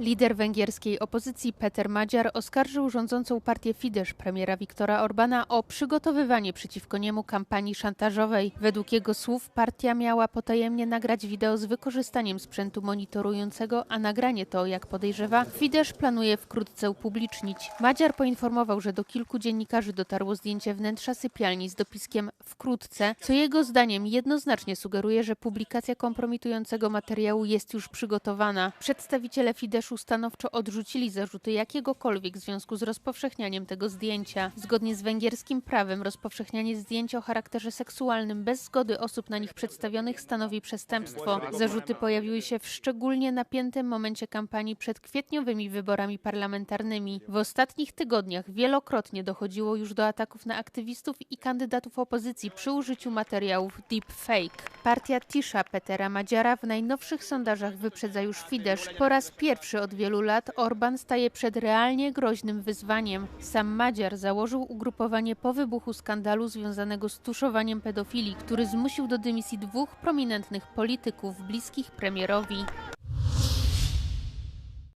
Lider węgierskiej opozycji Peter Madziar oskarżył rządzącą partię Fidesz premiera Viktora Orbana o przygotowywanie przeciwko niemu kampanii szantażowej. Według jego słów partia miała potajemnie nagrać wideo z wykorzystaniem sprzętu monitorującego, a nagranie to, jak podejrzewa, Fidesz planuje wkrótce upublicznić. Madziar poinformował, że do kilku dziennikarzy dotarło zdjęcie wnętrza sypialni z dopiskiem wkrótce, co jego zdaniem jednoznacznie sugeruje, że publikacja kompromitującego materiału jest już przygotowana. Przedstawiciele Fideszu stanowczo odrzucili zarzuty jakiegokolwiek w związku z rozpowszechnianiem tego zdjęcia. Zgodnie z węgierskim prawem rozpowszechnianie zdjęć o charakterze seksualnym bez zgody osób na nich przedstawionych stanowi przestępstwo. Zarzuty pojawiły się w szczególnie napiętym momencie kampanii przed kwietniowymi wyborami parlamentarnymi. W ostatnich tygodniach wielokrotnie dochodziło już do ataków na aktywistów i kandydatów opozycji przy użyciu materiałów deepfake. Partia Tisza Petera Madziara w najnowszych sondażach wyprzedza już Fidesz. Po raz pierwszy od wielu lat Orban staje przed realnie groźnym wyzwaniem. Sam Madziar założył ugrupowanie po wybuchu skandalu związanego z tuszowaniem pedofilii, który zmusił do dymisji dwóch prominentnych polityków bliskich premierowi.